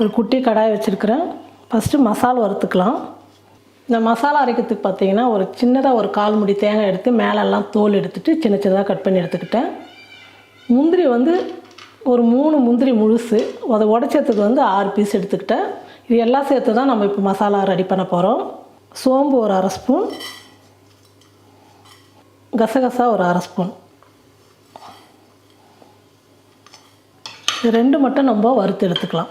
ஒரு குட்டி கடாய் வச்சுருக்கிறேன். ஃபஸ்ட்டு மசாலா வறுத்துக்கலாம். இந்த மசாலா அரைக்கிறதுக்கு பார்த்தீங்கன்னா ஒரு சின்னதாக ஒரு கால் முடி தேங்காய் எடுத்து மேலெல்லாம் தோல் எடுத்துட்டு சின்ன சின்னதாக கட் பண்ணி எடுத்துக்கிட்டேன். முந்திரி வந்து ஒரு மூணு முந்திரி முழுசு அதை உடச்சதுக்கு வந்து ஆறு பீஸ் எடுத்துக்கிட்டேன். இது எல்லாம் சேர்த்து தான் நம்ம இப்போ மசாலா ரெடி பண்ண போகிறோம் சோம்பு ஒரு அரை ஸ்பூன். கசகசா ஒரு அரை ஸ்பூன். இது ரெண்டு மட்டும் நம்ம வறுத்து எடுத்துக்கலாம்.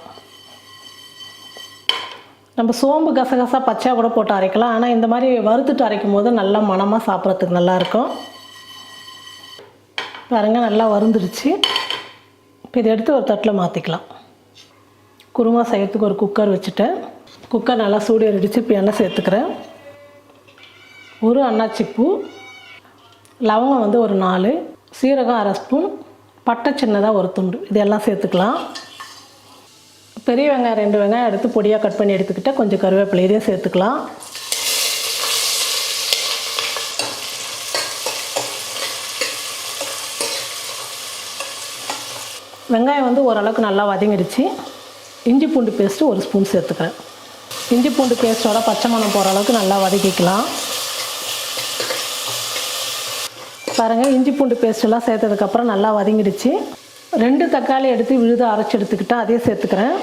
நம்ம சோம்பு கசகசா பச்சையாக கூட போட்டு அரைக்கலாம். ஆனால் இந்த மாதிரி வறுத்துட்டு அரைக்கும் போது நல்லா மணமாக சாப்பிட்றதுக்கு நல்லாயிருக்கும். பாருங்கள் நல்லா வறுந்துருச்சு. இப்போ இதை எடுத்து ஒரு தட்டில் மாற்றிக்கலாம் குருமா செய்யறதுக்கு ஒரு குக்கர் வச்சுட்டேன். குக்கர் நல்லா சூடு அடித்து இப்போ எண்ணெய் சேர்த்துக்கிறேன். ஒரு அன்னாச்சிப்பூ லவங்கம் வந்து ஒரு நாலு சீரகம் அரை ஸ்பூன் பட்டை சின்னதாக ஒரு துண்டு. இதெல்லாம் சேர்த்துக்கலாம். பெரிய வெங்காயம் ரெண்டு வெங்காயம் எடுத்து பொடியாக கட் பண்ணி எடுத்துக்கிட்டால் கொஞ்சம் கருவேப்பிலை இதையும் சேர்த்துக்கலாம். வெங்காயம் வந்து ஓரளவுக்கு நல்லா வதங்கிடுச்சு. இஞ்சி பூண்டு பேஸ்ட்டு ஒரு ஸ்பூன் சேர்த்துக்கிறேன். இஞ்சி பூண்டு பேஸ்ட்டோட பச்சை மணம் போகிற அளவுக்கு நல்லா வதக்கிக்கலாம். பாருங்கள் இஞ்சி பூண்டு பேஸ்ட்டெல்லாம் சேர்த்ததுக்கப்புறம் நல்லா வதங்கிடுச்சு. ரெண்டு தக்காளி எடுத்து விழுத அரைச்சி எடுத்துக்கிட்டேன் அதையும் சேர்த்துக்கிறேன்.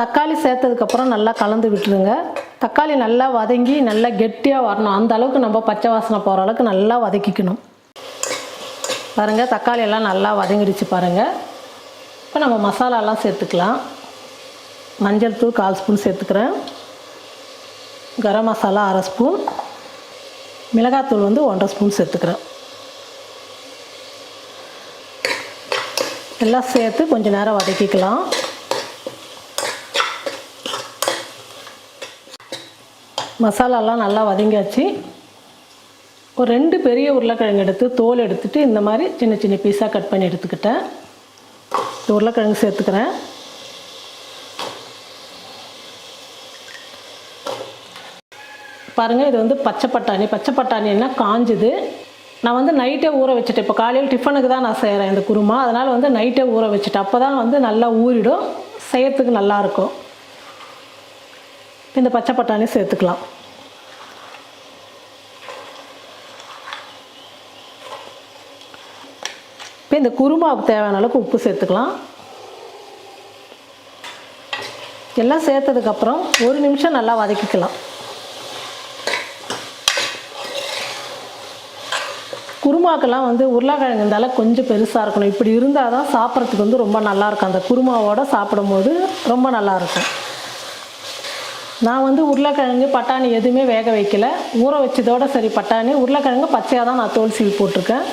தக்காளி சேர்த்ததுக்கப்புறம் நல்லா கலந்து விட்டுருங்க. தக்காளி நல்லா வதங்கி நல்லா கெட்டியாக வரணும். அந்த அளவுக்கு நம்ம பச்சை வாசனை போகிற அளவுக்கு நல்லா வதக்கிக்கணும். பாருங்கள் தக்காளி எல்லாம் நல்லா வதங்கிடுச்சு பாருங்கள் இப்போ நம்ம மசாலாலாம் சேர்த்துக்கலாம். மஞ்சள் தூள் கால் ஸ்பூன் சேர்த்துக்கிறேன். கரம் மசாலா அரை ஸ்பூன். மிளகாத்தூள் வந்து ஒன்றரை ஸ்பூன் சேர்த்துக்கிறேன். எல்லாம் சேர்த்து கொஞ்சம் நேரம் வதக்கிக்கலாம். மசாலாலாம் நல்லா வதங்கியாச்சு. ஒரு ரெண்டு பெரிய உருளைக்கிழங்கு எடுத்து தோல் எடுத்துகிட்டு இந்த மாதிரி சின்ன சின்ன பீஸாக கட் பண்ணி எடுத்துக்கிட்டேன். உருளைக்கிழங்கு சேர்த்துக்கிறேன். பாருங்கள் இது வந்து பச்சை பட்டாணி. பச்சை பட்டாணின்னா காஞ்சுது. நான் வந்து நைட்டே ஊற வச்சுட்டேன். இப்போ காலையில் டிஃபனுக்கு தான் நான் செய்கிறேன் இந்த குருமா. அதனால் வந்து நைட்டே ஊற வச்சுட்டேன். அப்போ தான் வந்து நல்லா ஊறிடும். செய்யறதுக்கு நல்லாயிருக்கும் இந்த பச்சை பட்டாணி சேர்த்துக்கலாம். இப்போ இந்த குருமாவுக்கு தேவையான அளவுக்கு உப்பு சேர்த்துக்கலாம். எல்லாம் சேர்த்ததுக்கப்புறம் ஒரு நிமிஷம் நல்லா வதக்கிக்கலாம். குருமாக்கெல்லாம் வந்து உருளைக்கிழங்கு இருந்தாலும் கொஞ்சம் பெருசாக இருக்கணும். இப்படி இருந்தால் தான் சாப்பிட்றதுக்கு வந்து ரொம்ப நல்லாயிருக்கும் அந்த குருமாவோட சாப்பிடும்போது ரொம்ப நல்லாயிருக்கும் நான் வந்து உருளைக்கிழங்கு பட்டாணி எதுவுமே வேக வைக்கல. ஊற வச்சதோட சரி பட்டாணி. உருளைக்கிழங்கு பச்சையாக தான் நான் தோல் சீவி போட்டிருக்கேன்.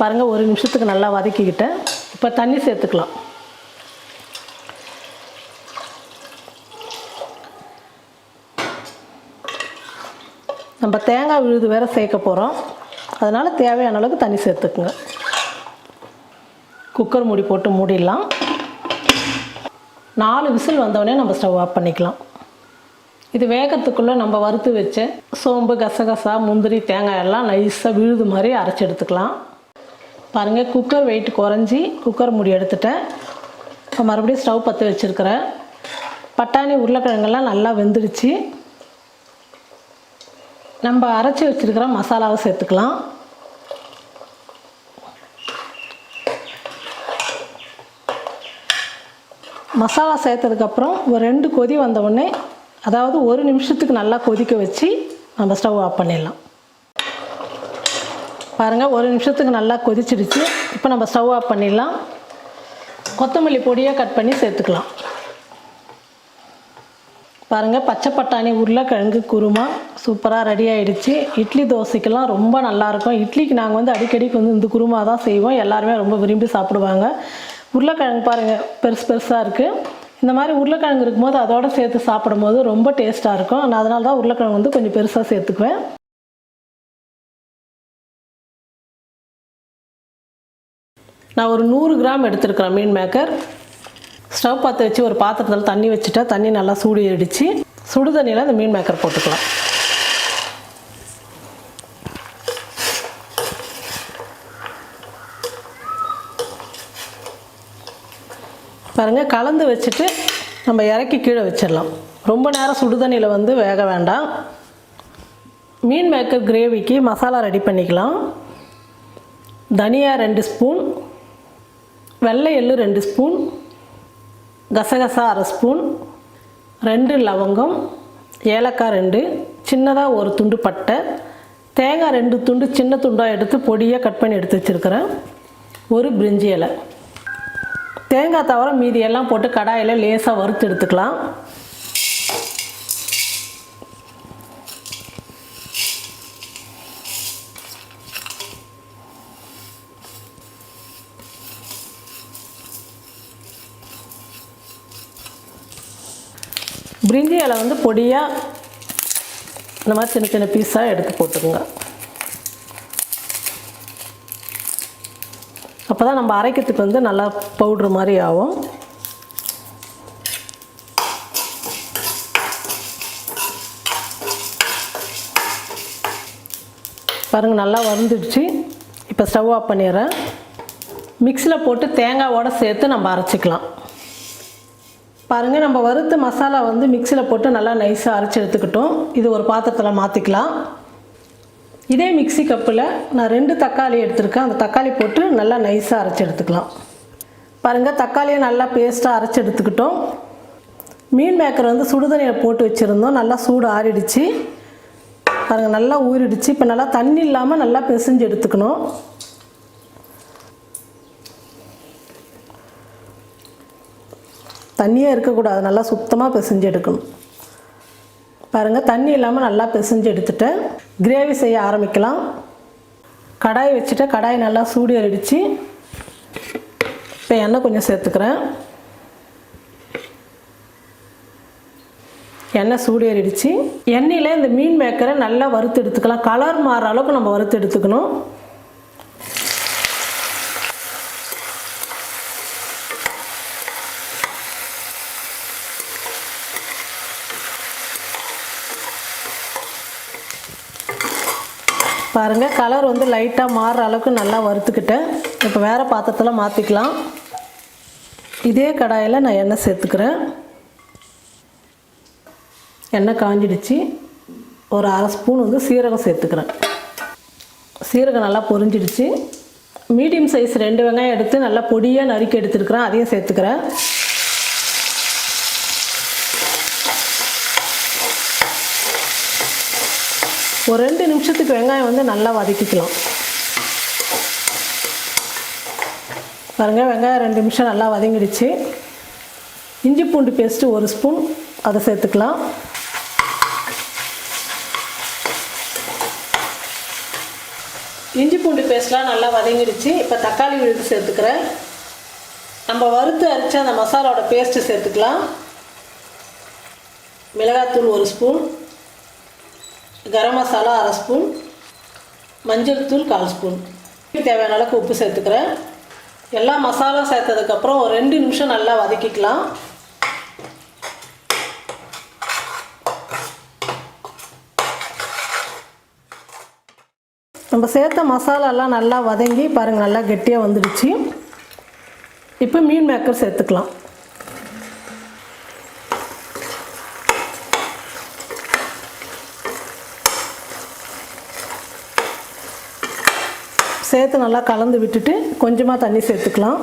பாருங்கள் ஒரு நிமிஷத்துக்கு நல்லா வதக்கிக்கிட்டேன். இப்போ தண்ணி சேர்த்துக்கலாம். நம்ம தேங்காய் விழுது வேற சேர்க்க போகிறோம் அதனால் தேவையான அளவுக்கு தண்ணி சேர்த்துக்குங்க. குக்கர் மூடி போட்டு மூடிடலாம். நாலு விசில் வந்தவொடனே நம்ம ஸ்டவ் ஆஃப் பண்ணிக்கலாம். இது வேகத்துக்குள்ளே நம்ம வறுத்து வச்ச சோம்பு கசகசா முந்திரி தேங்காய் எல்லாம் நைஸாக விழுது மாதிரி அரைச்சி எடுத்துக்கலாம். பாருங்கள் குக்கர் வெயிட் குறைஞ்சி குக்கர் மூடி எடுத்துட்டேன். இப்போ மறுபடியும் ஸ்டவ் பற்ற வச்சுருக்கிறேன் பட்டாணி உருளைக்கிழங்கெல்லாம் நல்லா வெந்துடுச்சு. நம்ம அரைச்சி வச்சுருக்கிற மசாலாவை சேர்த்துக்கலாம். மசாலா சேர்த்ததுக்கப்புறம் ஒரு ரெண்டு கொதி வந்தவுடனே அதாவது ஒரு நிமிஷத்துக்கு நல்லா கொதிக்க வச்சு நம்ம ஸ்டவ் ஆஃப் பண்ணிடலாம். பாருங்கள் ஒரு நிமிஷத்துக்கு நல்லா கொதிச்சிடுச்சு. இப்போ நம்ம ஸ்டவ் ஆஃப் பண்ணிடலாம். கொத்தமல்லி பொடியாக கட் பண்ணி சேர்த்துக்கலாம். பாருங்கள் பச்சை பட்டாணி உருளைக்கிழங்கு குருமா சூப்பராக ரெடி ஆகிடுச்சு இட்லி தோசைக்கெல்லாம் ரொம்ப நல்லாயிருக்கும். இட்லிக்கு நாங்கள் வந்து அடிக்கடிக்கு வந்து இந்த குருமா தான் செய்வோம். எல்லாருமே ரொம்ப விரும்பி சாப்பிடுவாங்க. உருளைக்கிழங்கு பாருங்கள் பெருசு பெருசாக இருக்குது இந்த மாதிரி உருளைக்கிழங்கு இருக்கும்போது அதோட சேர்த்து சாப்பிடும்போது ரொம்ப டேஸ்ட்டாக இருக்கும். நான் அதனால தான் உருளைக்கிழங்கு வந்து கொஞ்சம் பெருசாக சேர்த்துக்குவேன். நான் ஒரு நூறு கிராம் எடுத்துருக்கிறேன் மீன் மேக்கர். ஸ்டவ் பார்த்து வச்சு ஒரு பாத்திரத்தில் தண்ணி வச்சுட்டா தண்ணி நல்லா சூடு அடித்து சுடு தண்ணியில் அந்த மீன் மேக்கர் போட்டுக்கலாம். பாருங்கள் கலந்து வச்சுட்டு நம்ம இறக்கி கீழே வச்சிடலாம். ரொம்ப நேரம் சுடுதண்ணியில் வந்து வேக வேண்டாம். மீன் மேக்கர் கிரேவிக்கு மசாலா ரெடி பண்ணிக்கலாம். தனியா ரெண்டு ஸ்பூன். வெள்ளை எள்ளு ரெண்டு ஸ்பூன். கசகசா அரை ஸ்பூன் ரெண்டு லவங்கம் ஏலக்காய் ரெண்டு சின்னதாக ஒரு துண்டு பட்டை தேங்காய் ரெண்டு துண்டு சின்ன துண்டாக எடுத்து பொடியாக கட் பண்ணி எடுத்து வச்சுருக்கிறேன். ஒரு பிரிஞ்சி இலை. தேங்காய் தவிர மீதி எல்லாம் போட்டு கடாயில் லேசாக வறுத்து எடுத்துக்கலாம். பிரிஞ்சி இலை வந்து பொடியாக இந்த மாதிரி சின்ன சின்ன பீஸாக எடுத்து போட்டுருங்க அப்போ தான் நம்ம அரைக்கிறதுக்கு வந்து நல்லா பவுட்ரு மாதிரி ஆகும். பாருங்கள் நல்லா வந்துடுச்சு இப்போ ஸ்டவ் ஆஃப் பண்ணிடுறேன். மிக்ஸியில் போட்டு தேங்காவோடு சேர்த்து நம்ம அரைச்சிக்கலாம். பாருங்கள் நம்ம வறுத்த மசாலா வந்து மிக்சியில் போட்டு நல்லா நைஸாக அரைச்சி எடுத்துக்கிட்டோம். இது ஒரு பாத்திரத்தில் மாற்றிக்கலாம் இதே மிக்ஸி கப்பில் நான் ரெண்டு தக்காளி எடுத்திருக்கேன். அந்த தக்காளி போட்டு நல்லா நைஸாக அரைச்சி எடுத்துக்கலாம். பாருங்கள் தக்காளியை நல்லா பேஸ்ட்டாக அரைச்சி எடுத்துக்கிட்டோம். மீன் மேக்கர் வந்து சுடுதண்ணியில் போட்டு வச்சுருந்தோம். நல்லா சூடு ஆறிடுச்சு. பாருங்கள் நல்லா ஊறிடுச்சு. இப்போ நல்லா தண்ணி இல்லாமல் நல்லா பிசைஞ்சு எடுத்துக்கணும். தண்ணியாக இருக்கக்கூடாது நல்லா சுத்தமாக பிசைஞ்சு எடுக்கணும். பாருங்கள் தண்ணி இல்லாமல் நல்லா பிசைஞ்சு எடுத்துட்டேன் கிரேவி செய்ய ஆரம்பிக்கலாம். கடாய் வச்சுட்டு கடாய் நல்லா சூடி அடித்து இப்போ எண்ணெய் கொஞ்சம் சேர்த்துக்கிறேன். எண்ணெய் சூடி ஏறிடுச்சு எண்ணெயில் இந்த மீன் மேக்கரை நல்லா வறுத்து எடுத்துக்கலாம். கலர் மாறுற அளவுக்கு நம்ம வறுத்து எடுத்துக்கணும். பாருங்கள் கலர் வந்து லைட்டாக மாறுற அளவுக்கு நல்லா வறுத்துக்கிட்டேன் இப்போ வேறு பாத்திரத்தில் மாற்றிக்கலாம் இதே கடாயில் நான் எண்ணெய் சேர்த்துக்கிறேன். எண்ணெய் காஞ்சிடுச்சு. ஒரு அரை ஸ்பூன் வந்து சீரகம் சேர்த்துக்கிறேன். சீரகம் நல்லா பொரிஞ்சிடுச்சு. மீடியம் சைஸ் ரெண்டு வெங்காயம் எடுத்து நல்லா பொடியாக நறுக்கி எடுத்துருக்குறேன் அதையும் சேர்த்துக்கிறேன். ஒரு ரெண்டு நிமிஷத்துக்கு வெங்காயம் வந்து நல்லா வதக்கிக்கலாம். பாருங்கள் வெங்காயம் ரெண்டு நிமிஷம் நல்லா வதங்கிடுச்சு. இஞ்சி பூண்டு பேஸ்ட்டு ஒரு ஸ்பூன் அதை சேர்த்துக்கலாம். இஞ்சி பூண்டு பேஸ்ட்லாம் நல்லா வதங்கிடுச்சு. இப்போ தக்காளி விழுது சேர்த்துக்கிறேன். நம்ம வறுத்து அரைச்ச அந்த மசாலாவோட பேஸ்ட்டு சேர்த்துக்கலாம். மிளகாத்தூள் ஒரு ஸ்பூன் கரம் மசாலா அரை ஸ்பூன் மஞ்சள் தூள் கால் ஸ்பூன். தேவையான அளவுக்கு உப்பு சேர்த்துக்கிறேன். எல்லா மசாலா சேர்த்ததுக்கப்புறம் ஒரு ரெண்டு நிமிஷம் நல்லா வதக்கிக்கலாம். நம்ம சேர்த்த மசாலாலாம் நல்லா வதங்கி பாருங்கள் நல்லா கெட்டியாக வந்துடுச்சு. இப்போ மீன் மேக்கர் சேர்த்துக்கலாம். சேர்த்து நல்லா கலந்து விட்டுட்டு கொஞ்சமாக தண்ணி சேர்த்துக்கலாம்.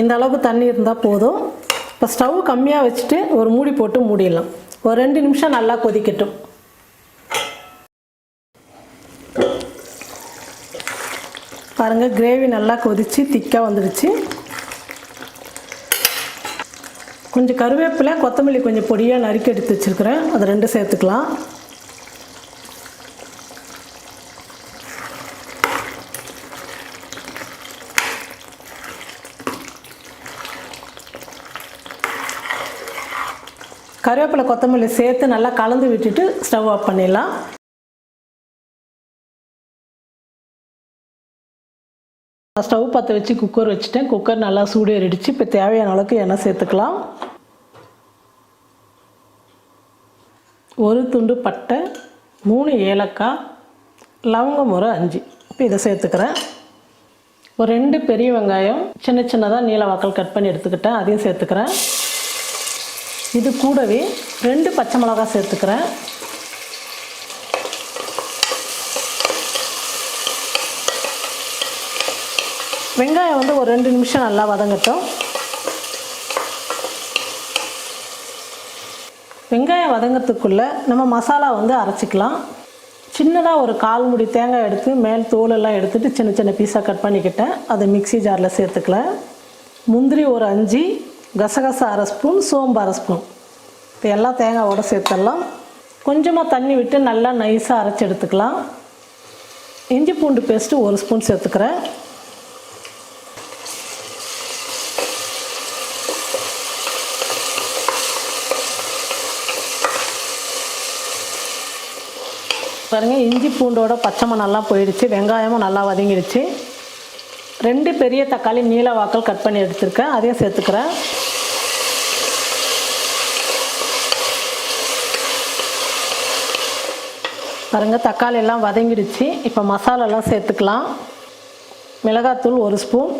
இந்த அளவுக்கு தண்ணி இருந்தால் போதும். இப்போ ஸ்டவ் கம்மியாக வச்சுட்டு ஒரு மூடி போட்டு மூடிடலாம். ஒரு ரெண்டு நிமிஷம் நல்லா கொதிக்கட்டும். பாருங்கள் கிரேவி நல்லா கொதித்து திக்காக வந்துடுச்சு. கொஞ்சம் கருவேப்பிலை கொத்தமல்லி கொஞ்சம் பொடியாக நறுக்கி எடுத்து வச்சுருக்கிறேன். அதை ரெண்டு சேர்த்துக்கலாம். கருவேப்பிலை கொத்தமல்லி சேர்த்து நல்லா கலந்து விட்டுட்டு ஸ்டவ் ஆஃப் பண்ணிடலாம். ஸ்டவ் பற்ற வச்சு குக்கர் வச்சுட்டேன். குக்கர் நல்லா சூடு ஏறிடுச்சு இப்போ தேவையான அளவுக்கு எண்ணெய் சேர்த்துக்கலாம். ஒரு துண்டு பட்டை மூணு ஏலக்காய் லவங்கம் ஒரு அஞ்சு. இப்போ இதை சேர்த்துக்கிறேன். ஒரு ரெண்டு பெரிய வெங்காயம் சின்ன சின்னதாக நீல வாக்கள் கட் பண்ணி எடுத்துக்கிட்டேன். அதையும் சேர்த்துக்கிறேன். இது கூடவே ரெண்டு பச்சை மிளகாய் சேர்த்துக்கிறேன் வெங்காயம் வந்து ஒரு ரெண்டு நிமிஷம் நல்லா வதங்கட்டும். வெங்காயம் வதங்கத்துக்குள்ளே நம்ம மசாலா வந்து அரைச்சிக்கலாம். சின்னதாக ஒரு கால் முடி தேங்காய் எடுத்து மேல் தோலெல்லாம் எடுத்துட்டு சின்ன சின்ன பீஸாக கட் பண்ணிக்கிட்டேன். அதை மிக்ஸி ஜாரில் சேர்த்துக்கல முந்திரி ஒரு அஞ்சு கசகசா அரை ஸ்பூன் சோம்பு அரை ஸ்பூன். இப்போ எல்லாம் தேங்காயோடு சேர்த்துடலாம் கொஞ்சமாக தண்ணி விட்டு நல்லா நைஸாக அரைச்சி எடுத்துக்கலாம். இஞ்சி பூண்டு பேஸ்ட்டு ஒரு ஸ்பூன் சேர்த்துக்கிறேன். பாருங்க இஞ்சி பூண்டோட பச்சை நல்லா போயிடுச்சு வெங்காயமும் நல்லா வதங்கிடுச்சு. ரெண்டு பெரிய தக்காளி நீல வாக்கள் கட் பண்ணி எடுத்திருக்கேன் அதையும் சேர்த்துக்கிறேன். பாருங்க தக்காளி எல்லாம் வதங்கிடுச்சு இப்போ மசாலாலாம் சேர்த்துக்கலாம். மிளகாத்தூள் ஒரு ஸ்பூன்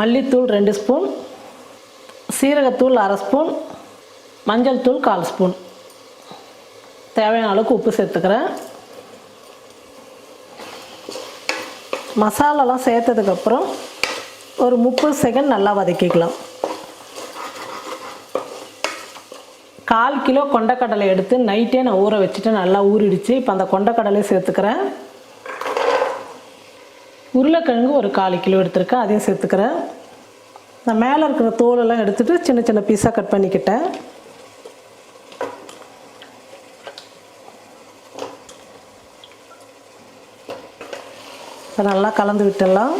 மல்லித்தூள் ரெண்டு ஸ்பூன் சீரகத்தூள் அரை ஸ்பூன் மஞ்சள் தூள் கால் ஸ்பூன். தேவையான அளவுக்கு உப்பு சேர்த்துக்கிறேன். மசாலாலாம் சேர்த்ததுக்கப்புறம் ஒரு முப்பது செகண்ட் நல்லா வதக்கிக்கலாம். கால் கிலோ கொண்டக்கடலை எடுத்து நைட்டே நான் ஊற வச்சுட்டு நல்லா ஊறிடுச்சு. இப்போ அந்த கொண்டக்கடலையும் சேர்த்துக்கிறேன். உருளைக்கிழங்கு ஒரு கால் கிலோ எடுத்துருக்கேன். அதையும் சேர்த்துக்கிறேன். நான் மேலே இருக்கிற தோலெல்லாம் எடுத்துகிட்டு சின்ன சின்ன பீஸாக கட் பண்ணிக்கிட்டேன். இப்போ நல்லா கலந்து விட்டுடலாம்.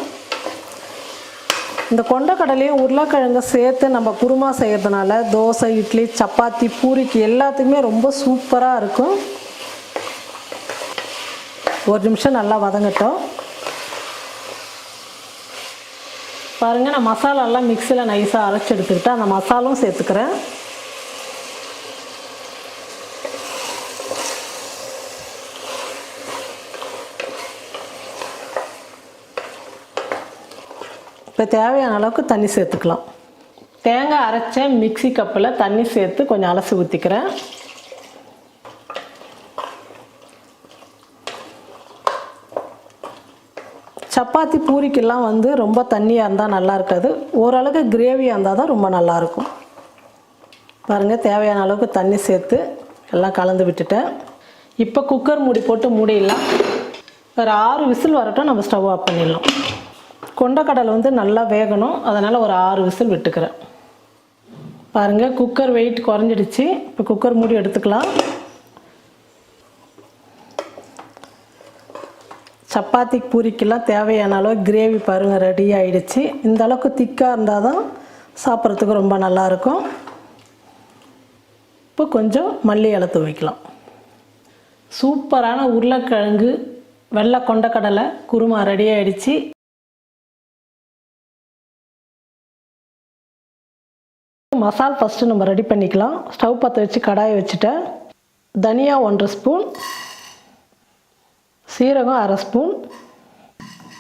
இந்த கொண்டக்கடலையும் உருளைக்கிழங்க சேர்த்து நம்ம குருமா செய்கிறதுனால தோசை இட்லி சப்பாத்தி பூரிக்கு எல்லாத்துக்குமே ரொம்ப சூப்பராக இருக்கும். ஒரு நிமிஷம் நல்லா வதங்கட்டும். பாருங்கள் நான் மசாலாலாம் மிக்சியில் நைஸாக அரைச்சி எடுத்துக்கிட்டு அந்த மசாலும் சேர்த்துக்கிறேன். இப்போ தேவையான அளவுக்கு தண்ணி சேர்த்துக்கலாம். தேங்காய் அரைச்ச மிக்ஸி கப்பில் தண்ணி சேர்த்து கொஞ்சம் அலசி ஊற்றிக்கிறேன் சப்பாத்தி பூரிக்கெல்லாம் வந்து ரொம்ப தண்ணியாக இருந்தால் நல்லா இருக்காது. ஓரளவுக்கு கிரேவியாக இருந்தால் தான் ரொம்ப நல்லாயிருக்கும் பாருங்கள் தேவையான அளவுக்கு தண்ணி சேர்த்து எல்லாம் கலந்து விட்டுட்டேன். இப்போ குக்கர் மூடி போட்டு மூடிடலாம். ஒரு ஆறு விசில் வரட்டும் நம்ம ஸ்டவ் ஆஃப் பண்ணிடலாம். கொண்டக்கடலை வந்து நல்லா வேகணும். அதனால் ஒரு ஆறு விசில் விட்டுக்கிறேன். பாருங்கள் குக்கர் வெயிட் குறைஞ்சிடுச்சு. இப்போ குக்கர் மூடி எடுத்துக்கலாம். சப்பாத்தி பூரிக்கெல்லாம் தேவையான அளவு கிரேவி பாருங்கள் ரெடி ஆகிடுச்சு இந்த அளவுக்கு திக்காக இருந்தால் தான் சாப்பிட்றதுக்கு ரொம்ப நல்லாயிருக்கும். இப்போ கொஞ்சம் மல்லி இலை துவைக்கலாம். சூப்பரான உருளைக்கிழங்கு வெள்ளை கொண்டக்கடலை குருமா ரெடி ஆகிடுச்சு மசால் ஃபஸ்ட்டு நம்ம ரெடி பண்ணிக்கலாம். ஸ்டவ் பற்ற வச்சு கடாயை வச்சுட்டேன் தனியா ஒன்றரை ஸ்பூன் சீரகம் அரை ஸ்பூன்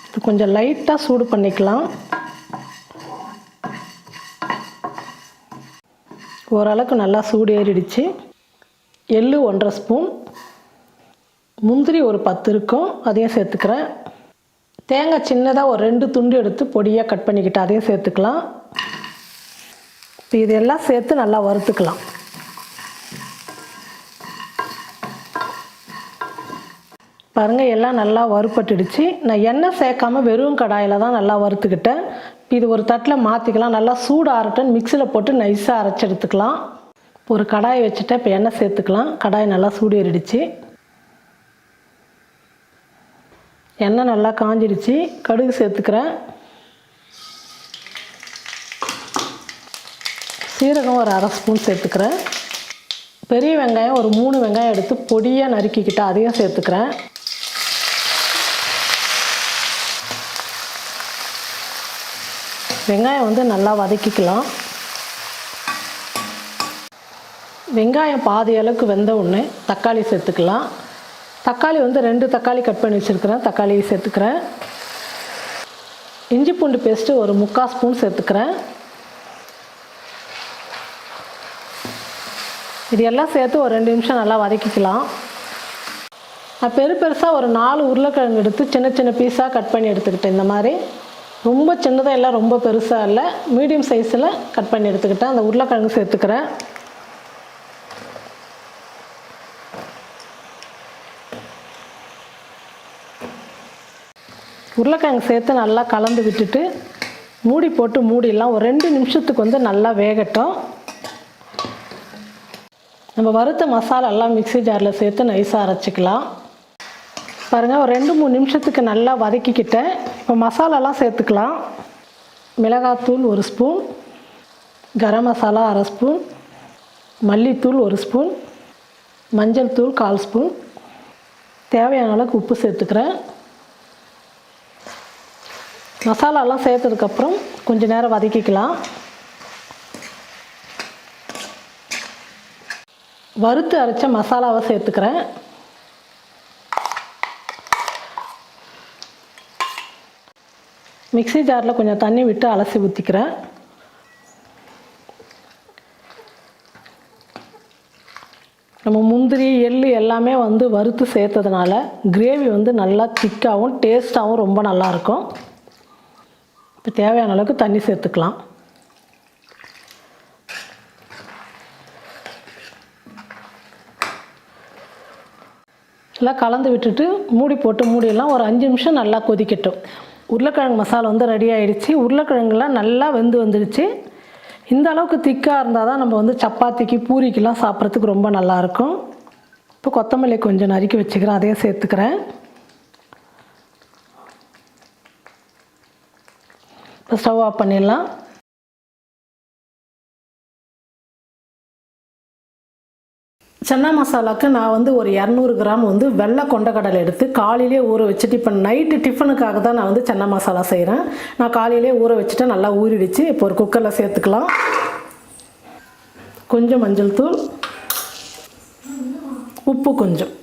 இது கொஞ்சம் லைட்டாக சூடு பண்ணிக்கலாம். ஓரளவுக்கு நல்லா சூடு ஏறிடுச்சு. எள்ளு ஒன்றரை ஸ்பூன் முந்திரி ஒரு பத்து இருக்கும். அதையும் சேர்த்துக்கிறேன். தேங்காய் சின்னதாக ஒரு ரெண்டு துண்டு எடுத்து பொடியாக கட் பண்ணிக்கிட்டு அதையும் சேர்த்துக்கலாம். இப்போ இதெல்லாம் சேர்த்து நல்லா வறுத்துக்கலாம். பாருங்கள் எல்லாம் நல்லா வறுப்பட்டுடுச்சு நான் எண்ணெய் சேர்க்காம வெறும் கடாயில் தான் நல்லா வறுத்துக்கிட்டேன். இப்போ இது ஒரு தட்டில் மாற்றிக்கலாம் நல்லா சூடு ஆறட்டும். மிக்சியில் போட்டு நைஸாக அரைச்சி எடுத்துக்கலாம். ஒரு கடாயை வச்சுட்டேன். இப்போ எண்ணெய் சேர்த்துக்கலாம். கடாய் நல்லா சூடு ஏறிடுச்சு. எண்ணெய் நல்லா காஞ்சிடுச்சு. கடுகு சேர்த்துக்கிறேன். சீரகம் ஒரு அரை ஸ்பூன் சேர்த்துக்கிறேன். பெரிய வெங்காயம் ஒரு மூணு வெங்காயம் எடுத்து பொடியாக நறுக்கிக்கிட்டு அதையும் சேர்த்துக்கிறேன். வெங்காயம் வந்து நல்லா வதக்கிக்கலாம். வெங்காயம் பாதி அளவுக்கு வெந்த உடனே தக்காளி சேர்த்துக்கலாம். தக்காளி வந்து ரெண்டு தக்காளி கட் பண்ணி வச்சுருக்கிறேன். தக்காளியை சேர்த்துக்கிறேன். இஞ்சி பூண்டு பேஸ்ட்டு ஒரு முக்கால் ஸ்பூன் சேர்த்துக்கிறேன். இது எல்லாம் சேர்த்து ஒரு ரெண்டு நிமிஷம் நல்லா வதக்கிக்கலாம். நான் பெரு பெருசாக ஒரு நாலு உருளைக்கிழங்கு எடுத்து சின்ன சின்ன பீஸாக கட் பண்ணி எடுத்துக்கிட்டேன். இந்த மாதிரி ரொம்ப சின்னதாக எல்லாம் ரொம்ப பெருசாக இல்லை மீடியம் சைஸில் கட் பண்ணி எடுத்துக்கிட்டேன். அந்த உருளைக்கிழங்கு சேர்த்துக்கிறேன். உருளைக்கிழங்கு சேர்த்து நல்லா கலந்து விட்டுட்டு மூடி போட்டு மூடிடலாம். ஒரு ரெண்டு நிமிஷத்துக்கு வந்து நல்லா வேகட்டும். நம்ம வறுத்த மசாலாலாம் மிக்சி மிக்ஸி ஜாரில் சேர்த்து நைஸாக அரைச்சிக்கலாம். பாருங்கள் ஒரு ரெண்டு மூணு நிமிஷத்துக்கு நல்லா வதக்கிக்கிட்டேன். இப்போ மசாலாலாம் சேர்த்துக்கலாம். மிளகாத்தூள் ஒரு ஸ்பூன். கரம் மசாலா அரை ஸ்பூன். மல்லித்தூள் ஒரு ஸ்பூன். மஞ்சள் தூள் கால் ஸ்பூன். தேவையான அளவுக்கு உப்பு சேர்த்துக்கிறேன். மசாலாலாம் சேர்த்ததுக்கப்புறம் கொஞ்சம் நேரம் வதக்கிக்கலாம். வறுத்து அரைச்ச மசாலாவை சேர்த்துக்கிறேன். மிக்ஸி ஜாரில் கொஞ்சம் தண்ணி விட்டு அலசி ஊற்றிக்கிறேன் நம்ம முந்திரி எள்ளு எல்லாமே வந்து வறுத்து சேர்த்ததுனால கிரேவி வந்து நல்லா திக்காகவும் டேஸ்ட்டாகவும் ரொம்ப நல்லாயிருக்கும் இப்போ தேவையான அளவுக்கு தண்ணி சேர்த்துக்கலாம். எல்லாம் கலந்து விட்டுட்டு மூடி போட்டு மூடியெல்லாம் ஒரு அஞ்சு நிமிஷம் நல்லா கொதிக்கட்டும். உருளைக்கிழங்கு மசாலா வந்து ரெடி ஆகிடுச்சு உருளைக்கிழங்குலாம் நல்லா வெந்து வந்துடுச்சு இந்த அளவுக்கு திக்காக இருந்தால் தான் நம்ம வந்து சப்பாத்திக்கு பூரிக்கெலாம் சாப்பிட்றதுக்கு ரொம்ப நல்லாயிருக்கும். இப்போ கொத்தமல்லி கொஞ்சம் நறுக்கி வச்சுக்கிறேன். அதையும் சேர்த்துக்கிறேன். இப்போ ஸ்டவ் ஆஃப் பண்ணிடலாம். சன்னா மசாலாவுக்கு நான் வந்து ஒரு இரநூறு கிராம் வந்து வெள்ளை கொண்டக்கடலை எடுத்து காலையிலே ஊற வச்சுட்டு இப்போ நைட்டு டிஃபனுக்காக தான் நான் வந்து சன்னா மசாலா செய்கிறேன் நான் காலையிலே ஊற வச்சுட்டு நல்லா ஊறிடுச்சு. இப்போ ஒரு குக்கரில் சேர்த்துக்கலாம். கொஞ்சம் மஞ்சள் தூள். உப்பு கொஞ்சம்.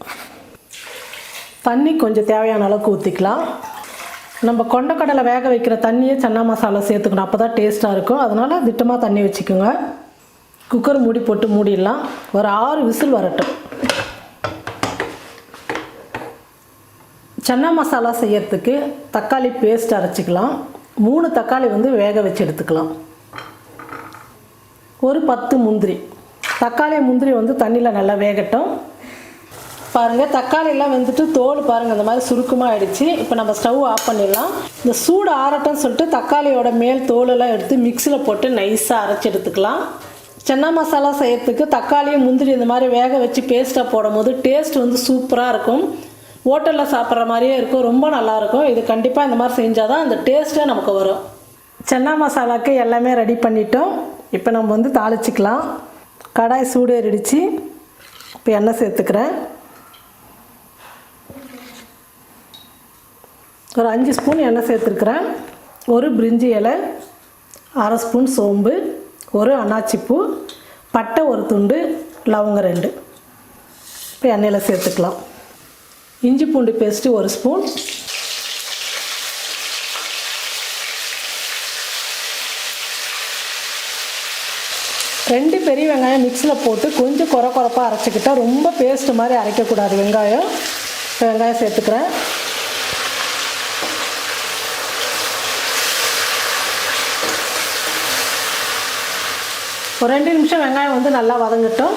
தண்ணி கொஞ்சம் தேவையான அளவுக்கு ஊற்றிக்கலாம் நம்ம கொண்டக்கடலை வேக வைக்கிற தண்ணியே சன்னா மசாலா சேர்த்துக்கணும். அப்போ தான் டேஸ்ட்டாக இருக்கும். அதனால் திட்டமாக தண்ணி வச்சுக்கோங்க. குக்கர் மூடி போட்டு மூடிடலாம். ஒரு ஆறு விசில் வரட்டும். சன்னா மசாலா செய்யறதுக்கு தக்காளி பேஸ்ட் அரைச்சிக்கலாம். மூணு தக்காளி வந்து வேக வச்சு எடுத்துக்கலாம். ஒரு பத்து முந்திரி. தக்காளி முந்திரி வந்து தண்ணியில் நல்லா வேகட்டும். பாருங்கள் தக்காளியெல்லாம் வெந்துட்டு தோல் பாருங்கள் இந்த மாதிரி சுருக்கமாக ஆகிடுச்சு இப்போ நம்ம ஸ்டவ் ஆஃப் பண்ணிடலாம். இந்த சூடு ஆறட்டம்னு சொல்லிட்டு தக்காளியோட மேல் தோலெல்லாம் எடுத்து மிக்சியில் போட்டு நைஸாக அரைச்சி எடுத்துக்கலாம். சென்னா மசாலா செய்யறதுக்கு தக்காளியும் முந்திரி இந்த மாதிரி வேக வச்சு பேஸ்ட்டாக போடும் போது டேஸ்ட் வந்து சூப்பராக இருக்கும். ஹோட்டலில் சாப்பிட்ற மாதிரியே இருக்கும். ரொம்ப நல்லாயிருக்கும் இது கண்டிப்பாக இந்த மாதிரி செஞ்சால் தான் அந்த டேஸ்ட்டே நமக்கு வரும். சென்னா மசாலாவுக்கு எல்லாமே ரெடி பண்ணிட்டோம். இப்போ நம்ம வந்து தாளிச்சிக்கலாம். கடாய் சூடு ஏறிடுச்சு. இப்போ எண்ணெய் சேர்த்துக்கிறேன். ஒரு அஞ்சு ஸ்பூன் எண்ணெய் சேர்த்துருக்குறேன். ஒரு பிரிஞ்சி இலை அரை ஸ்பூன் சோம்பு. ஒரு அன்னாச்சிப்பூ பட்டை ஒரு துண்டு லவங்கம் ரெண்டு. இப்போ எண்ணெயில் சேர்த்துக்கலாம். இஞ்சி பூண்டு பேஸ்ட்டு ஒரு ஸ்பூன் ரெண்டு பெரிய வெங்காயம் மிக்ஸியில் போட்டு கொஞ்சம் குறை குறைப்பாக அரைச்சிக்கிட்டால் ரொம்ப பேஸ்ட் மாதிரி அரைக்கக்கூடாது வெங்காயம். வெங்காயம் சேர்த்துக்கிறேன். ஒரு ரெண்டு நிமிஷம் வெங்காயம் வந்து நல்லா வதங்கட்டும்.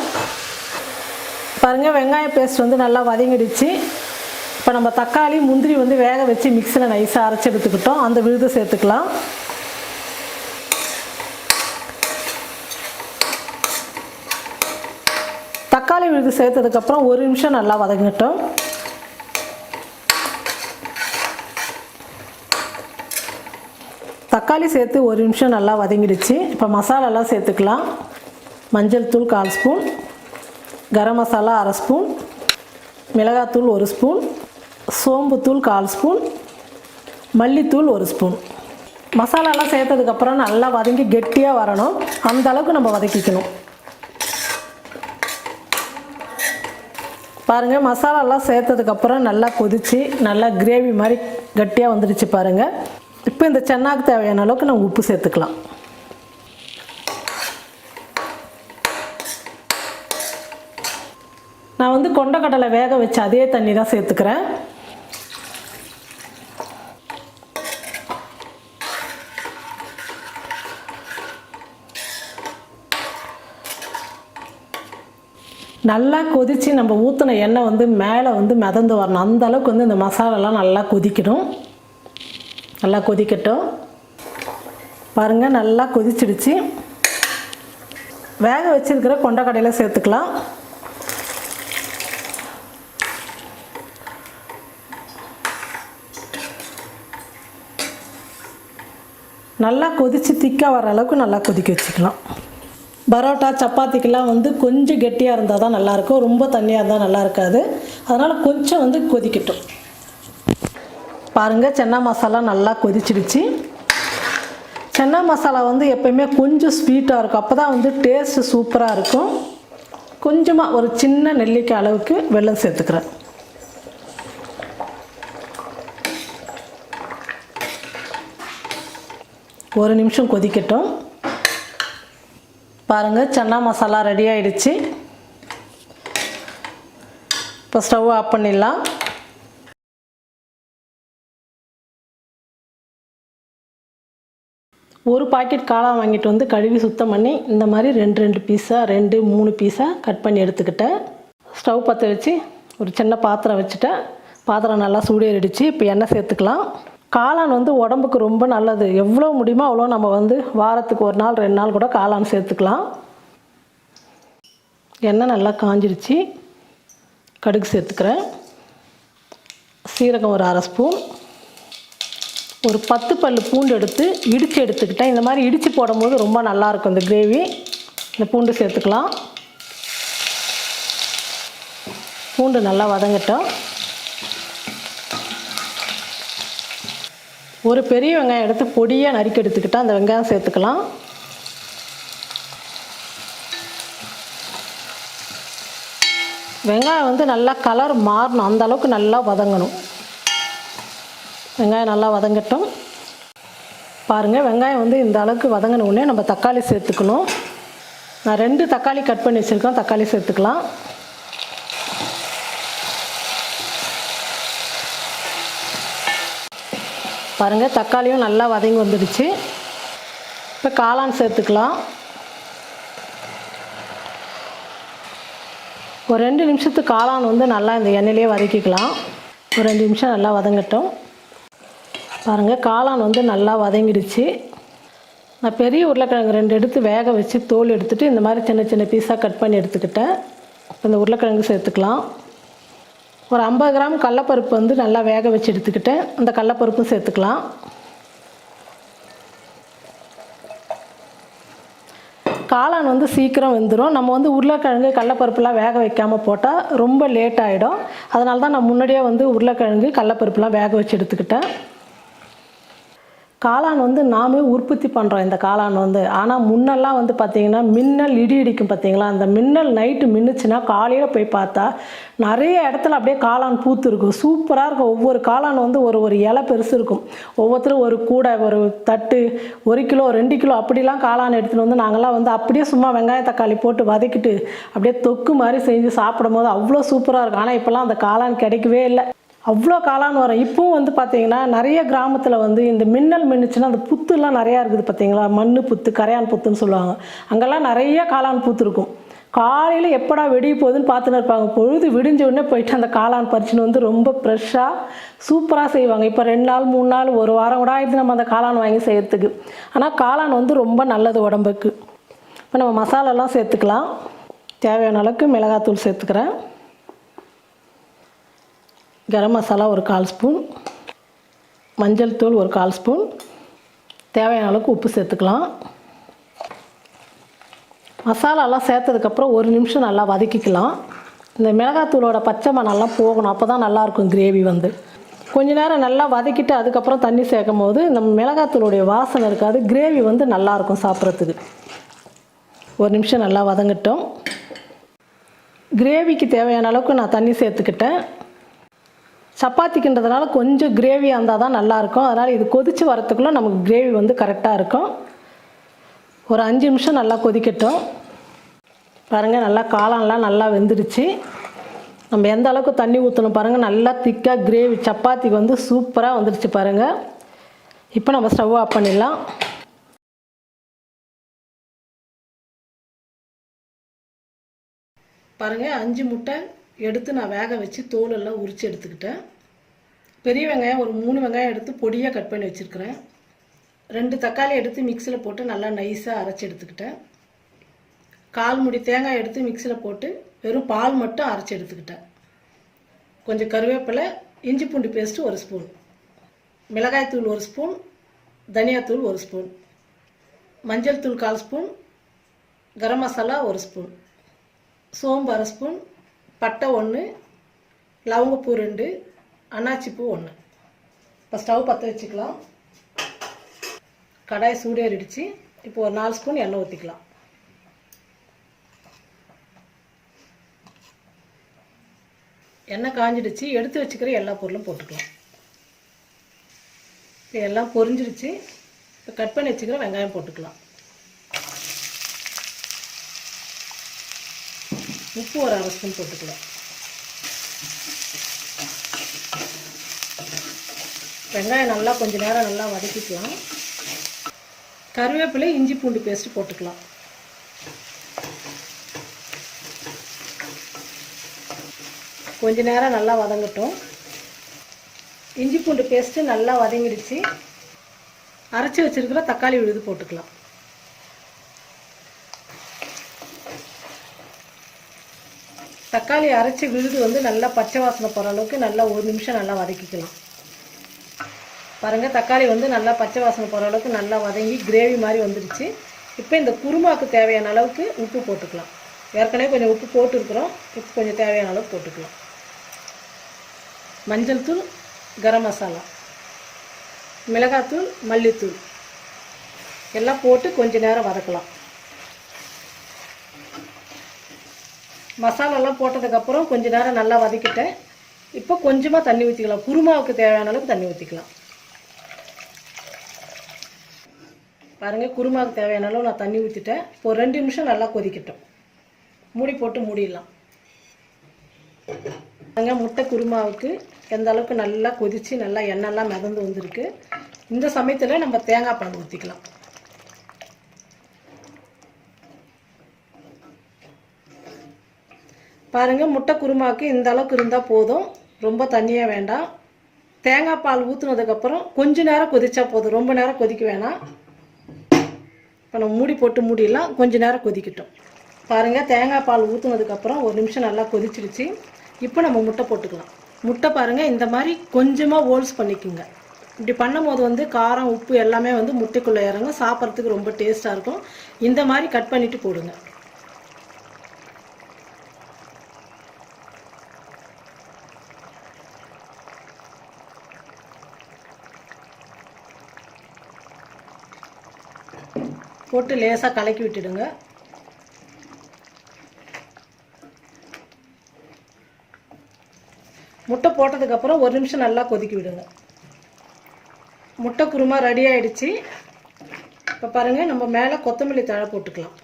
பாருங்கள் வெங்காய பேஸ்ட் வந்து நல்லா வதங்கிடுச்சு. இப்போ நம்ம தக்காளி முந்திரி வந்து வேக வச்சு மிக்சியில் நைஸாக அரைச்சி எடுத்துக்கிட்டோம். அந்த விழுது சேர்த்துக்கலாம். தக்காளி விழுது சேர்த்ததுக்கப்புறம் ஒரு நிமிஷம் நல்லா வதங்கட்டும். தக்காளி சேர்த்து ஒரு நிமிஷம் நல்லா வதங்கிடுச்சு. இப்போ மசாலாலாம் சேர்த்துக்கலாம். மஞ்சள் தூள் கால் ஸ்பூன். கரம் மசாலா அரை ஸ்பூன். மிளகாத்தூள் ஒரு ஸ்பூன். சோம்புத்தூள் கால் ஸ்பூன். மல்லித்தூள் ஒரு ஸ்பூன். மசாலாலாம் சேர்த்ததுக்கப்புறம் நல்லா வதங்கி கெட்டியாக வரணும். அந்த அளவுக்கு நம்ம வதக்கிக்கணும். பாருங்கள் மசாலாலாம் சேர்த்ததுக்கப்புறம் நல்லா கொதித்து நல்லா கிரேவி மாதிரி கட்டியாக வந்துடுச்சு பாருங்கள் இப்போ இந்த சென்னாக்கு தேவையான அளவுக்கு நம்ம உப்பு சேர்த்துக்கலாம். நான் வந்து கொண்டக்கடலை வேக வச்சு அதே தண்ணி தான் சேர்த்துக்கிறேன். நல்லா கொதித்து நம்ம ஊற்றின எண்ணெய் வந்து மேலே வந்து மிதந்து வரணும். அந்தளவுக்கு வந்து இந்த மசாலாலாம் நல்லா கொதிக்கணும். நல்லா கொதிக்கட்டும். பாருங்கள் நல்லா கொதிச்சிடுச்சு. வேக வச்சிருக்கிற கொண்டக்கடையில் சேர்த்துக்கலாம். நல்லா கொதித்து திக்காக வர அளவுக்கு நல்லா கொதிக்க வச்சுக்கலாம். பரோட்டா சப்பாத்திக்கெல்லாம் வந்து கொஞ்சம் கெட்டியாக இருந்தால் தான் நல்லாயிருக்கும் ரொம்ப தண்ணியாக இருந்தால் நல்லா இருக்காது. அதனால் கொஞ்சம் வந்து கொதிக்கட்டும். பாருங்கள் சென்னா மசாலா நல்லா கொதிச்சிடுச்சு. சென்னா மசாலா வந்து எப்பயுமே கொஞ்சம் ஸ்வீட்டாக இருக்கும். அப்போ தான் வந்து டேஸ்ட்டு சூப்பராக இருக்கும். கொஞ்சமாக ஒரு சின்ன நெல்லிக்காய் அளவுக்கு வெள்ளம் சேர்த்துக்கிறேன். ஒரு நிமிஷம் கொதிக்கட்டும். பாருங்கள் சன்னா மசாலா ரெடி ஆகிடுச்சு இப்போ ஸ்டவ் ஆஃப் பண்ணிடலாம். ஒரு பாக்கெட் காளான் வாங்கிட்டு வந்து கழுவி சுத்தம் பண்ணி இந்த மாதிரி ரெண்டு ரெண்டு பீஸாக ரெண்டு மூணு பீஸாக கட் பண்ணி எடுத்துக்கிட்டேன். ஸ்டவ் பற்ற வச்சு ஒரு சின்ன பாத்திரம் வச்சுட்டேன். பாத்திரம் நல்லா சூடேறிடுச்சு. இப்போ எண்ணெய் சேர்த்துக்கலாம். காளான் வந்து உடம்புக்கு ரொம்ப நல்லது. எவ்வளோ முடியுமோ அவ்வளோ நம்ம வந்து வாரத்துக்கு ஒரு நாள் ரெண்டு நாள் கூட காளான் சேர்த்துக்கலாம். எண்ணெய் நல்லா காஞ்சிருச்சு. கடுகு சேர்த்துக்கிறேன். சீரகம் ஒரு அரை ஸ்பூன் ஒரு பத்து பல் பூண்டு எடுத்து இடித்து எடுத்துக்கிட்டேன். இந்த மாதிரி இடித்து போடும்போது ரொம்ப நல்லாயிருக்கும் இந்த கிரேவி. இந்த பூண்டு சேர்த்துக்கலாம். பூண்டு நல்லா வதங்கட்டும். ஒரு பெரிய வெங்காயம் எடுத்து பொடியாக நறுக்கி எடுத்துக்கிட்டால் அந்த வெங்காயம் சேர்த்துக்கலாம். வெங்காயம் வந்து நல்லா கலர் மாறணும். அந்த அளவுக்கு நல்லா வதங்கணும். வெங்காயம் நல்லா வதங்கட்டும். பாருங்கள் வெங்காயம் வந்து இந்த அளவுக்கு வதங்கின உடனே நம்ம தக்காளி சேர்த்துக்கணும். நான் ரெண்டு தக்காளி கட் பண்ணி வச்சுருக்கோம் தக்காளி சேர்த்துக்கலாம். பாருங்கள் தக்காளியும் நல்லா வதங்கி வந்துடுச்சு. இப்போ காளான் சேர்த்துக்கலாம். ஒரு ரெண்டு நிமிஷத்துக்கு காளான் வந்து நல்லா இந்த எண்ணெயிலே வதக்கிக்கலாம். ஒரு ரெண்டு நிமிஷம் நல்லா வதங்கட்டும். பாருங்கள் காளான் வந்து நல்லா வதங்கிடுச்சு. நான் பெரிய உருளைக்கிழங்கு ரெண்டு எடுத்து வேக வச்சு தோல் எடுத்துகிட்டு இந்த மாதிரி சின்ன சின்ன பீஸாக கட் பண்ணி எடுத்துக்கிட்டேன். இப்போ இந்த உருளைக்கிழங்கு சேர்த்துக்கலாம். ஒரு ஐம்பது கிராம் கடலப்பருப்பு வந்து நல்லா வேக வச்சு எடுத்துக்கிட்டேன். அந்த கடலப்பருப்பும் சேர்த்துக்கலாம். காளான் வந்து சீக்கிரம் வெந்துடும் நம்ம வந்து உருளைக்கிழங்கு கடலப்பருப்புலாம் வேக வைக்காமல் போட்டால் ரொம்ப லேட் ஆகிடும் அதனால தான் நான் முன்னாடியே வந்து உருளைக்கிழங்கு கடலப்பருப்புலாம் வேக வச்சு எடுத்துக்கிட்டேன். காளான் வந்து நாமே உற்பத்தி பண்ணுறோம் இந்த காளான் வந்து. ஆனால் முன்னெல்லாம் வந்து பார்த்திங்கன்னா மின்னல் இடி இடிக்கும் பார்த்தீங்களா அந்த மின்னல் நைட்டு மின்னுச்சுன்னா காலையில் போய் பார்த்தா நிறைய இடத்துல அப்படியே காளான் பூத்து இருக்கும் சூப்பராக இருக்கும். ஒவ்வொரு காளான் வந்து ஒரு ஒரு இலை பெருசு இருக்கும். ஒவ்வொருத்தரும் ஒரு கூடை ஒரு தட்டு ஒரு கிலோ ரெண்டு கிலோ அப்படிலாம் காளான் எடுத்துகிட்டு வந்து நாங்கள்லாம் வந்து அப்படியே சும்மா வெங்காய தக்காளி போட்டு வதக்கிட்டு அப்படியே தொக்கு மாதிரி செஞ்சு சாப்பிடும் போது அவ்வளோ சூப்பராக இருக்கும். ஆனால் இப்போல்லாம் அந்த காளான் கிடைக்கவே இல்லை. அவ்வளோ காளான் வரும். இப்போவும் வந்து பார்த்தீங்கன்னா நிறைய கிராமத்தில் வந்து இந்த மின்னல் மின்னுச்சுன்னா அந்த புத்துலாம் நிறையா இருக்குது பார்த்தீங்களா? மண் புத்து கரையான் புத்துன்னு சொல்லுவாங்க. அங்கெல்லாம் நிறைய காளான் பூத்து இருக்கும். காலையில் எப்படா வெடிய போகுதுன்னு பார்த்துன்னு இருப்பாங்க. பொழுது விடிஞ்ச உடனே போயிட்டு அந்த காளான் பறிச்சுன்னு வந்து ரொம்ப ஃப்ரெஷ்ஷாக சூப்பராக செய்வாங்க. இப்போ ரெண்டு நாள் மூணு நாள் ஒரு வாரம் கூட ஆயிடுது நம்ம அந்த காளான் வாங்கி செய்யறதுக்கு. ஆனால் காளான் வந்து ரொம்ப நல்லது உடம்புக்கு. இப்போ நம்ம மசாலாலாம் சேர்த்துக்கலாம். தேவையான அளவுக்கு மிளகாத்தூள் சேர்த்துக்கிறேன். கரம் மசாலா ஒரு கால் ஸ்பூன். மஞ்சள் தூள் ஒரு கால் ஸ்பூன். தேவையான அளவுக்கு உப்பு சேர்த்துக்கலாம். மசாலாலாம் சேர்த்ததுக்கப்புறம் ஒரு நிமிஷம் நல்லா வதக்கிக்கலாம். இந்த மிளகாத்தூளோட பச்சை மணம்லாம் போகணும். அப்போ தான் நல்லாயிருக்கும் கிரேவி வந்து. கொஞ்ச நேரம் நல்லா வதக்கிட்டு அதுக்கப்புறம் தண்ணி சேர்க்கும் போது இந்த மிளகாத்தூளுடைய வாசனை இருக்காது. கிரேவி வந்து நல்லாயிருக்கும் சாப்பிட்றதுக்கு. ஒரு நிமிஷம் நல்லா வதங்கட்டும். கிரேவிக்கு தேவையான அளவுக்கு நான் தண்ணி சேர்த்துக்கிட்டேன். சப்பாத்திக்குன்றதுனால கொஞ்சம் கிரேவியாக இருந்தால் தான் நல்லாயிருக்கும். அதனால் இது கொதித்து வரத்துக்குள்ளே நமக்கு கிரேவி வந்து கரெக்டாக இருக்கும். ஒரு அஞ்சு நிமிஷம் நல்லா கொதிக்கட்டும். பாருங்கள் நல்லா காளான்லாம் நல்லா வெந்துடுச்சு. நம்ம எந்த அளவுக்கு தண்ணி ஊற்றணும் பாருங்கள் நல்லா திக்காக கிரேவி சப்பாத்திக்கு வந்து சூப்பராக வந்துடுச்சு பாருங்கள் இப்போ நம்ம ஸ்டவ் ஆஃப் பண்ணிடலாம். பாருங்கள் அஞ்சு முட்டை எடுத்து நான் வேக வச்சு தோலெல்லாம் உரித்து எடுத்துக்கிட்டேன். பெரிய வெங்காயம் ஒரு மூணு வெங்காயம் எடுத்து பொடியாக கட் பண்ணி வச்சுருக்கிறேன். ரெண்டு தக்காளி எடுத்து மிக்சியில் போட்டு நல்லா நைஸாக அரைச்சி எடுத்துக்கிட்டேன். கால் முடி தேங்காய் எடுத்து மிக்சியில் போட்டு வெறும் பால் மட்டும் அரைச்சி எடுத்துக்கிட்டேன். கொஞ்சம் கருவேப்பிலை இஞ்சி பூண்டு பேஸ்ட்டு ஒரு ஸ்பூன் மிளகாய்த்தூள் ஒரு ஸ்பூன் தனியாத்தூள் ஒரு ஸ்பூன் மஞ்சள் தூள் கால் ஸ்பூன் கரம் மசாலா ஒரு ஸ்பூன் சோம்பு அரை ஸ்பூன் பட்டை ஒன்று லவங்கப்பூ ரெண்டு அன்னாச்சிப்பூ ஒன்று இப்போ ஸ்டவ் பற்ற வச்சுக்கலாம். கடாயை சூடேறிடுச்சு. இப்போ ஒரு நாலு ஸ்பூன் எண்ணெய் ஊற்றிக்கலாம் எண்ணெய் காஞ்சிடுச்சு. எடுத்து வச்சுக்கிற எல்லா பொருளும் போட்டுக்கலாம். இப்போ எல்லாம் பொரிஞ்சிடுச்சு. இப்போ கட் பண்ணி வச்சுக்கிற வெங்காயம் போட்டுக்கலாம். உப்பு ஒரு அரை ஸ்பூன் போட்டுக்கலாம். வெங்காயம் நல்லா கொஞ்சம் நேரம் நல்லா வதக்கிக்கலாம். கருவேப்பிலை இஞ்சி பூண்டு பேஸ்ட் போட்டுக்கலாம். கொஞ்ச நேரம் நல்லா வதங்கட்டும். இஞ்சி பூண்டு பேஸ்ட்டு நல்லா வதங்கிடுச்சு. அரைச்சி வச்சுருக்கிற தக்காளி விழுது போட்டுக்கலாம். தக்காளி அரைச்சி விழுது வந்து நல்லா பச்சை வாசனை போகிற அளவுக்கு நல்லா ஒரு நிமிஷம் நல்லா வதக்கிக்கலாம். பாருங்கள் தக்காளி வந்து நல்லா பச்சை வாசனை போகிற அளவுக்கு நல்லா வதங்கி கிரேவி மாதிரி வந்துடுச்சு. இப்போ இந்த குருமாவுக்கு தேவையான அளவுக்கு உப்பு போட்டுக்கலாம். ஏற்கனவே கொஞ்சம் உப்பு போட்டுருக்குறோம். இப்போ கொஞ்சம் தேவையான அளவுக்கு போட்டுக்கலாம். மஞ்சள் தூள் கரம் மசாலா மிளகாத்தூள் மல்லித்தூள். எல்லாம் போட்டு கொஞ்சம் நேரம் வதக்கலாம். மசாலாலாம் போட்டதுக்கப்புறம் கொஞ்சம் நேரம் நல்லா வதக்கிட்டேன். இப்போ கொஞ்சமாக தண்ணி ஊற்றிக்கலாம் குருமாவுக்கு தேவையான அளவுக்கு தண்ணி ஊற்றிக்கலாம் பாருங்கள் குருமாவுக்கு தேவையான அளவு நான் தண்ணி ஊற்றிட்டேன் இப்போ ஒரு ரெண்டு நிமிஷம் நல்லா கொதிக்கட்டும். மூடி போட்டு மூடிடலாம். பாருங்க முட்டை குருமாவுக்கு எந்த அளவுக்கு நல்லா கொதித்து நல்லா எண்ணெய்லாம் மிதந்து வந்திருக்கு. இந்த சமயத்தில் நம்ம தேங்காய் பால் ஊற்றிக்கலாம் பாருங்கள் முட்டை குருமாவுக்கு இந்த அளவுக்கு இருந்தால் போதும். ரொம்ப தண்ணியாக வேண்டாம். தேங்காய் பால் ஊற்றுனதுக்கப்புறம் கொஞ்ச நேரம் கொதிச்சா போதும். ரொம்ப நேரம் கொதிக்க வேணாம். இப்போ நம்ம மூடி போட்டு மூடிடலாம். கொஞ்ச நேரம் கொதிக்கட்டும். பாருங்கள் தேங்காய் பால் ஊற்றுனதுக்கப்புறம் ஒரு நிமிஷம் நல்லா கொதிச்சிடுச்சு இப்போ நம்ம முட்டை போட்டுக்கலாம். முட்டை பாருங்கள் இந்த மாதிரி கொஞ்சமாக ஹோல்ஸ் பண்ணிக்கோங்க. இப்படி பண்ணும்போது வந்து காரம் உப்பு எல்லாமே வந்து முட்டைக்குள்ளே இறங்கும். சாப்பிட்றதுக்கு ரொம்ப டேஸ்ட்டாக இருக்கும். இந்த மாதிரி கட் பண்ணிவிட்டு போடுங்க. போட்டு லேசாக கலக்கி விட்டுடுங்க. முட்டை போட்டதுக்கப்புறம் ஒரு நிமிஷம் நல்லா கொதிக்கி விடுங்க. முட்டை குருமா ரெடி ஆகிடுச்சி இப்போ பாருங்கள் நம்ம மேலே கொத்தமல்லி தழை போட்டுக்கலாம்.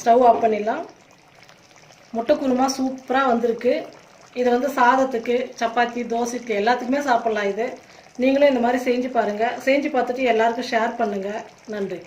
ஸ்டவ் ஆஃப் பண்ணிடலாம். முட்டை குருமா சூப்பராக வந்திருக்கு. இது வந்து சாதத்துக்கு சப்பாத்தி தோசைக்கு எல்லாத்துக்குமே சாப்பிட்லாம் இது. நீங்களும் இந்த மாதிரி செஞ்சு பாருங்கள் செஞ்சு பார்த்துட்டு எல்லாருக்கும் ஷேர் பண்ணுங்கள் நன்றி.